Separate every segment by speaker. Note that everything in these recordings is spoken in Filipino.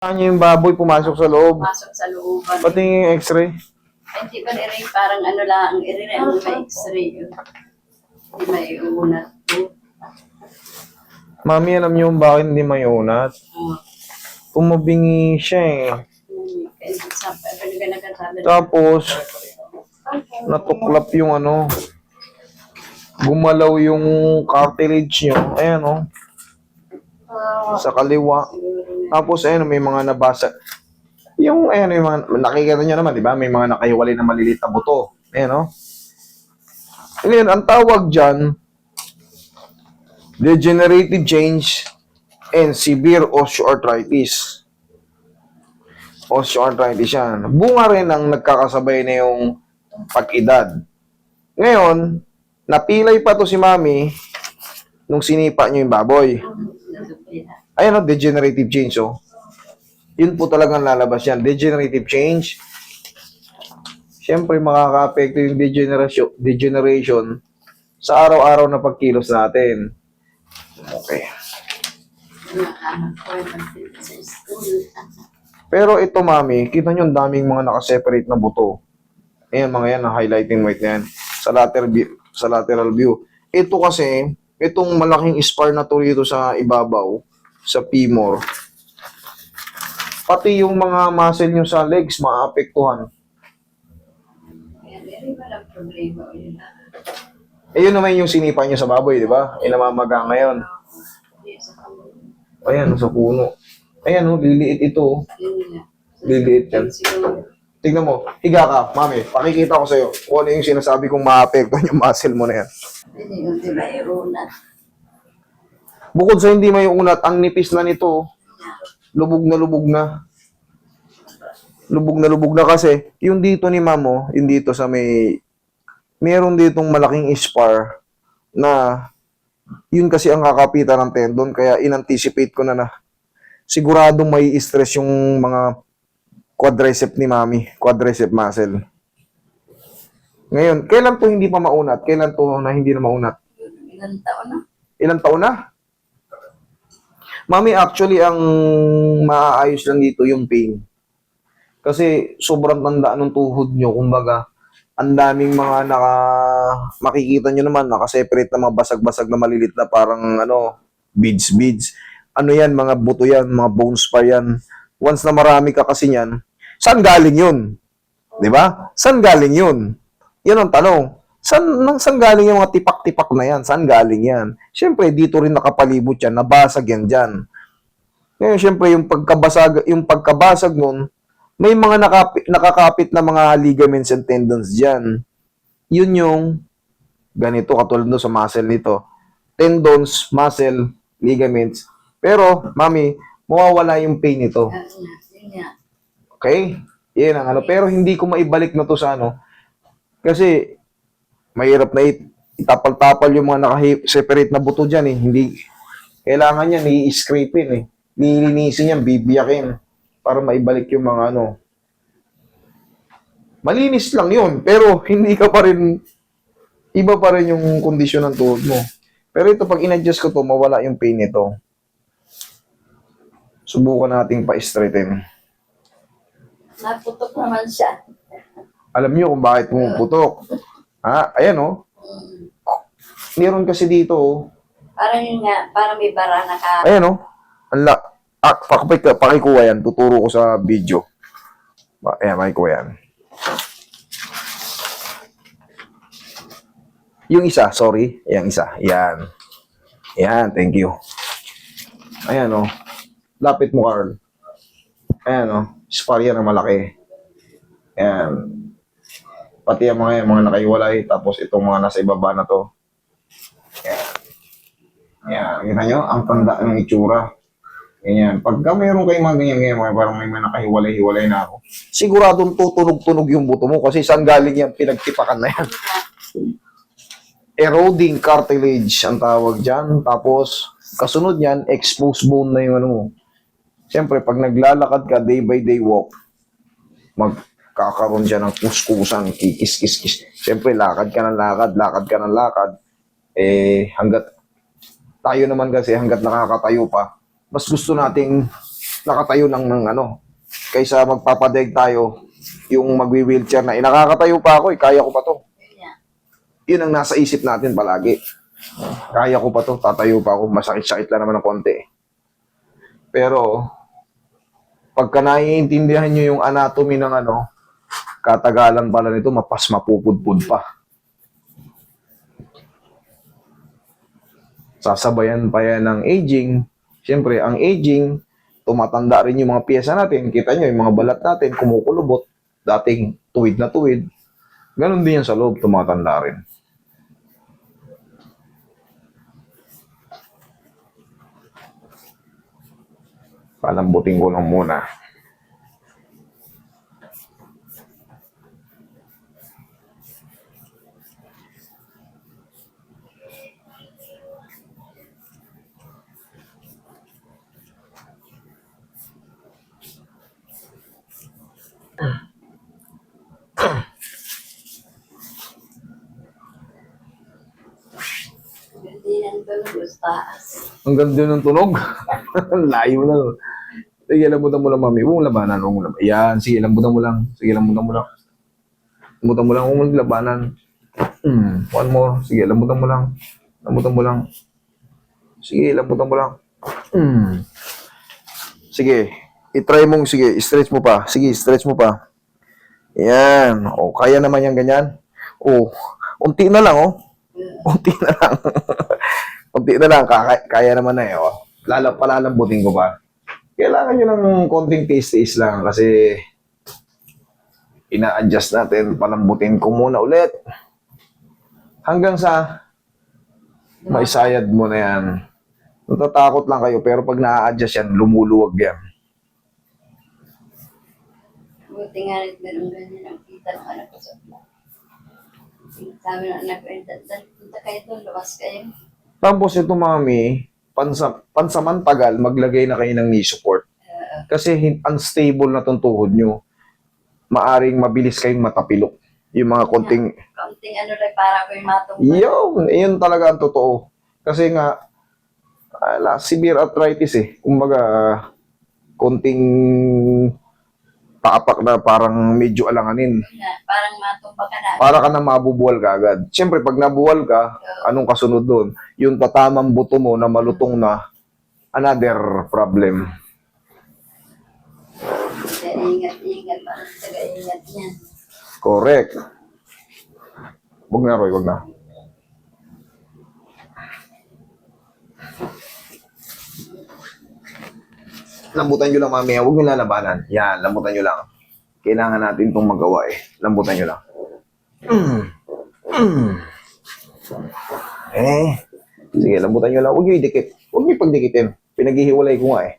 Speaker 1: Kanya yung baboy pumasok sa loob.
Speaker 2: Pasok sa looban.
Speaker 1: Pati yung x-ray.
Speaker 2: Ay, Hindi ba rin parang ano lang, ang rin ang may x-ray yun. Hindi may unat po.
Speaker 1: Mami, alam niyo kung bakit hindi may unat?
Speaker 2: Oh.
Speaker 1: Pumabingi siya eh.
Speaker 2: Sa ano.
Speaker 1: Tapos, natuklap yung ano, gumalaw yung cartilage niyo. Ayan oh, sa kaliwa. Tapos ayan, may mga nabasa. Yung ayan, yung mga, nakikita niyo naman, di ba? May mga nakahiwalay na maliliit na buto. Ayan oh. Ngayon, ang tawag dyan, degenerative change and severe osteoarthritis. Osteoarthritis yan. Bunga rin ang nagkakasabay na yung pag-edad. Ngayon, napilay pa to si mami nung sinipa niyo yung baboy. Ayan o, degenerative change oh. Yun po talagang lalabas yan. Degenerative change. Siyempre, makaka-apekto yung degeneration, degeneration sa araw-araw na pagkilos natin. Okay. Pero ito, mami, kita nyo ang daming mga nakaseparate na buto. Ayan, mga yan, na-highlighting white na yan. Sa lateral view. Sa lateral view. Ito kasi, itong malaking spar na to rito sa ibabaw, sa femur, pati yung mga muscle nyo sa legs, maapektuhan. Eh, yun naman yung sinipa nyo sa baboy, di ba? Ngayon.
Speaker 2: Hindi sa kamay.
Speaker 1: Ayan, sa puno. Ayan, oh, liliit ito. oh. Liliit yan. Tignan mo, higa ka, mami. Pakikita ko sa'yo kung ano yung sinasabi kong maapektuhan yung muscle mo na yan.
Speaker 2: hindi unat.
Speaker 1: Bukod sa hindi may unat, ang nipis na nito, lubog na lubog na. Lubog na lubog na kasi, yung dito ni mamo, yung dito sa may, meron ditong malaking spar na yun kasi ang kakapitan ng tendon, kaya in-anticipate ko na na siguradong may stress yung mga quadricep ni mami, quadricep muscle. Ngayon, kailan to hindi pa maunat? Kailan to na hindi na maunat?
Speaker 2: Ilang taon na.
Speaker 1: Ilang taon na? Mami, actually, ang maaayos lang dito yung pain. Kasi sobrang tanda ng tuhod nyo. Kumbaga, ang daming mga naka... Makikita nyo naman, nakaseparate na mga basag-basag na malilit na parang ano, beads-beads. Ano yan, mga buto yan, mga bones pa yan. Once na marami ka kasi yan, saan galing yun? ba? Saan galing yun? Yan ang tanong. Saan, nang saan galing yung mga tipak-tipak na yan? Saan galing yan? Siyempre, dito rin nakapalibot yan, nabasag yan dyan. Ngayon, siyempre, yung pagkabasag, yung pagkabasag nun, may mga nakapi, nakakapit na mga ligaments and tendons dyan. Yun yung ganito, katulad doon sa muscle nito. Tendons, muscle, ligaments. Pero, mami, mawawala yung pain nito.
Speaker 2: Nga.
Speaker 1: Okay? Yan ang ano. Pero hindi ko maibalik na to sa ano. Kasi, mahirap na it- itapal-tapal yung mga naka-separate na buto dyan eh. Hindi, kailangan yan, i-scrape eh. Nilinisin yan, bibiyakin. Para maibalik yung mga ano. Malinis lang yun. Pero, hindi ka pa rin, iba pa rin yung kondisyon ng tuhod mo. Pero ito, pag in-adjust ko to, mawala yung pain nito. Subukan nating pa-straighten.
Speaker 2: Naputok naman siya.
Speaker 1: Alam niyo kung bakit pumuputok. Ha? Ayan oh. Meron kasi dito oh.
Speaker 2: Parang yun nga, parang may bara na ka.
Speaker 1: Ayan oh. Ang la... Ah, pakipay, pakikuha yan. Tuturo ko sa video. Ayan, pakikuha yan. Yung isa, sorry. Yung isa. Yan. Yan, thank you. Ayan oh. Lapit mo, Carl. Ayan oh. Spar yan ang malaki. Ayan. Pati ang mga, mga nakaiwalay. Tapos itong mga nasa ibaba na to. Ayan. Ayan. Kita nyo? Ang tanda ng itsura. Ganyan. Pagka mayroon kayong mga ganyan, ganyan, mga parang may mga nakahiwalay-hiwalay na ako, siguradong tutunog-tunog yung buto mo kasi saan galing yan, pinagtipakan na yan. Eroding cartilage ang tawag dyan. Tapos, kasunod yan, exposed bone na yung ano mo. Siyempre, pag naglalakad ka, day by day walk, magkakaroon dyan ng kuskusan, kikis-kis-kis. Siyempre, lakad ka ng lakad, lakad ka ng lakad. Eh, hanggat, tayo naman kasi, hanggat nakakatayo pa, mas gusto nating nakatayo lang ng ano. Kaysa magpapadeg tayo, yung magwi-wheelchair na, eh, nakakatayo pa ako eh, kaya ko pa to.
Speaker 2: Yun
Speaker 1: ang nasa isip natin palagi. Kaya ko pa to, tatayo pa ako, masakit-sakit lang naman ng konti. Pero, pagka naiintindihan nyo yung anatomy ng ano, katagalan pala nito, mapas mapupudpud pa. Sasabayan pa yan ng aging. Siyempre, ang aging, tumatanda rin yung mga pyesa natin. Kita nyo, yung mga balat natin, kumukulubot. Dating tuwid na tuwid. Ganon din yan sa loob, tumatanda rin. Palambutin ko lang muna.
Speaker 2: Hindi yan ba taas?
Speaker 1: Ang ganda ng tunog. Ang Layo na. Sige, lambutan mo lang, mami. Huwag labanan. Huwag labanan. Yan, sige, lambutan mo lang. Sige, lambutan mo lang. Lambutan mo lang. Huwag labanan. Hmm, one more. Sige, lambutan mo lang. Lambutan mo lang. Sige, lambutan mo lang. Hmm. Sige, itry mong, sige, stretch mo pa. Sige, stretch mo pa. Yan. O, kaya naman yan ganyan. O, unti na lang, oh. Unti na lang. unti na lang. Kaya, kaya naman na eh, oh. Lala, palalambutin ko pa. Kailangan nyo ng konting taste-taste lang kasi ina-adjust natin. Palambutin ko muna ulit. Hanggang sa maisayad mo na yan. Natatakot lang kayo pero pag na-adjust yan, lumuluwag yan.
Speaker 2: Buti nga rin meron ganyan ang kita ng anak ko sa vlog. Sabi ng anak ko, "Eh, dad- dad, punta kayo doon, lumas kayo.
Speaker 1: Tapos ito mami, pansa, pansamantagal, maglagay na kayo ng knee support. Kasi unstable na tong tuhod nyo. Maaring mabilis kayong matapilok. Yung mga konting,
Speaker 2: Kaunting ano rin, para ko yung matong
Speaker 1: yun, yun talaga ang totoo. Kasi nga, ala, severe arthritis eh. Kumbaga, konting taapak na parang medyo alanganin.
Speaker 2: na, parang matumba ka na.
Speaker 1: Para ka na mabubuwal ka agad. Siyempre, pag nabuwal ka, anong kasunod doon? Yung tatamang buto mo na malutong na, another problem.
Speaker 2: Kaya ingat-ingat, parang taga-ingat yan.
Speaker 1: Correct. Huwag na, Roy, huwag na. Lambutan nyo lang mamaya, huwag nyo lalabanan. Yan, lambutan nyo lang. Kailangan natin itong magawa eh. Lambutan nyo lang. Mm. Mm. Eh, sige, lambutan nyo lang. Huwag nyo idikit. Huwag nyo pagdikitin. Pinaghihiwalay ko nga eh.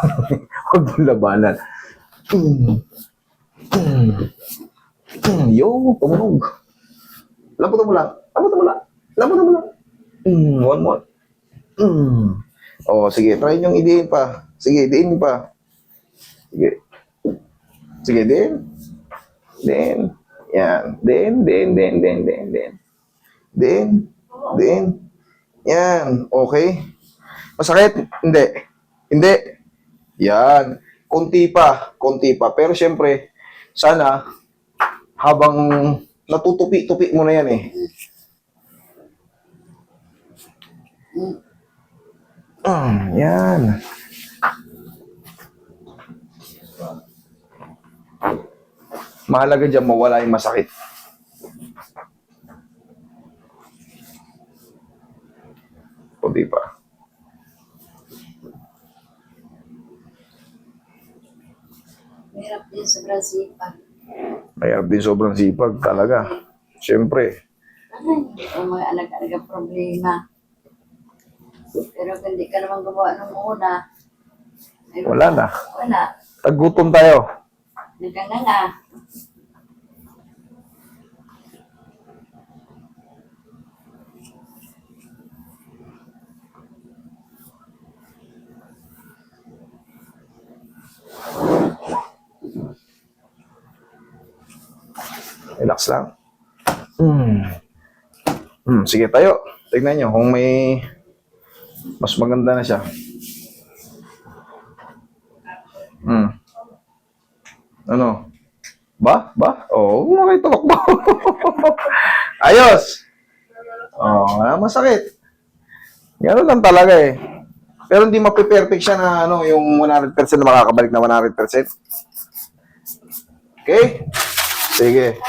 Speaker 1: huwag nyo labanan. Mm. Mm. Yo, tumunog. Lambutan mo lang. Lambutan mo lang. Lambutan mo lang. Mm, one more. Mm. Oh, sige, try nyo idein pa. Sige, idein pa. Sige. Sige, din. Din. Yan. Din, din, din, din, din, din. Din. Din. Yan. Okay. Masakit? Hindi. Hindi. Yan. Konti pa. Konti pa. Pero syempre, sana, habang natutupi-tupi mo na yan eh. Ah, yan. Mahalaga dyan mawala yung masakit. O di ba?
Speaker 2: Hirap din sobrang sipag.
Speaker 1: Mayroon din sobrang sipag talaga. Siyempre.
Speaker 2: Ay, ang mga anak-anak ang problema. Pero kung hindi ka naman gumawa nung una, ay
Speaker 1: Wala na.
Speaker 2: Wala.
Speaker 1: Tagutom tayo.
Speaker 2: Hanggang na nga.
Speaker 1: Relax lang. Hmm. Hmm, sige tayo. Tignan nyo kung may mas maganda na siya. Ano? Ba? Ba? Oh, makita ko. Ayos! Oh, masakit. Ganun lang talaga eh. Pero hindi mapiperfect siya na ano, yung 100% na makakabalik na 100%. Okay? Sige.